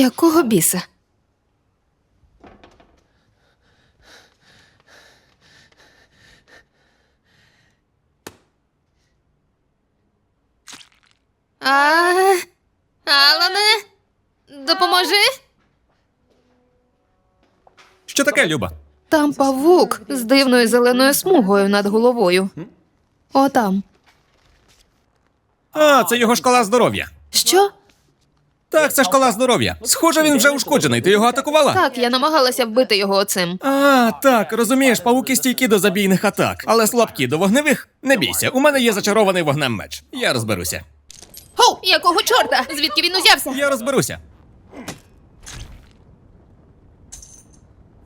Якого біса? А... Алане, допоможи. Що таке, Люба? Там павук з дивною зеленою смугою над головою. Отам. А, це його шкала здоров'я. Що? Так, це шкала здоров'я. Схоже, він вже ушкоджений. Ти його атакувала? Так, я намагалася вбити його оцим. А, так, розумієш, павуки стійкі до забійних атак, але слабкі до вогневих. Не бійся, у мене є зачарований вогнем меч. Я розберуся. Хоу, якого чорта? Звідки він узявся? Я розберуся.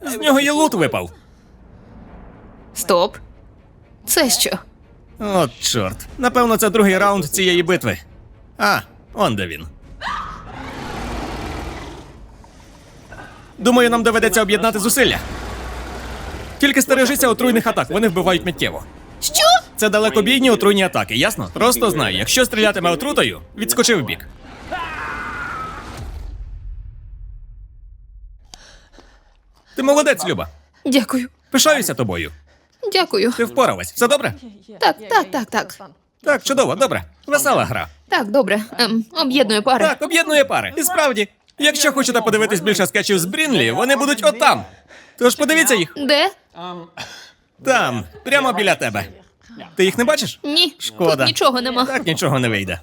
З нього є лут випав. Стоп. Це що? От чорт. Напевно, це другий раунд цієї битви. А, он де він. Думаю, нам доведеться об'єднати зусилля. Тільки стережися отруйних атак, вони вбивають миттєво. Що? Це далекобійні отруйні атаки, ясно? Просто знай, якщо стрілятиме отрутою, відскочи в бік. Ти молодець, Люба. Дякую. Пишаюся тобою. Дякую. Ти впоралась. Все добре? Так, так, так, так. Так, чудово, добре. Весела гра. Так, добре. Ем, об'єдную пари. Так, об'єднує пари. І справді, якщо хочете подивитись більше скетчів з Брінлі, вони будуть отам. Тож подивіться їх Де? там, прямо біля тебе. Ти їх не бачиш? Ні. Шкода. Тут нічого нема. Так нічого не вийде.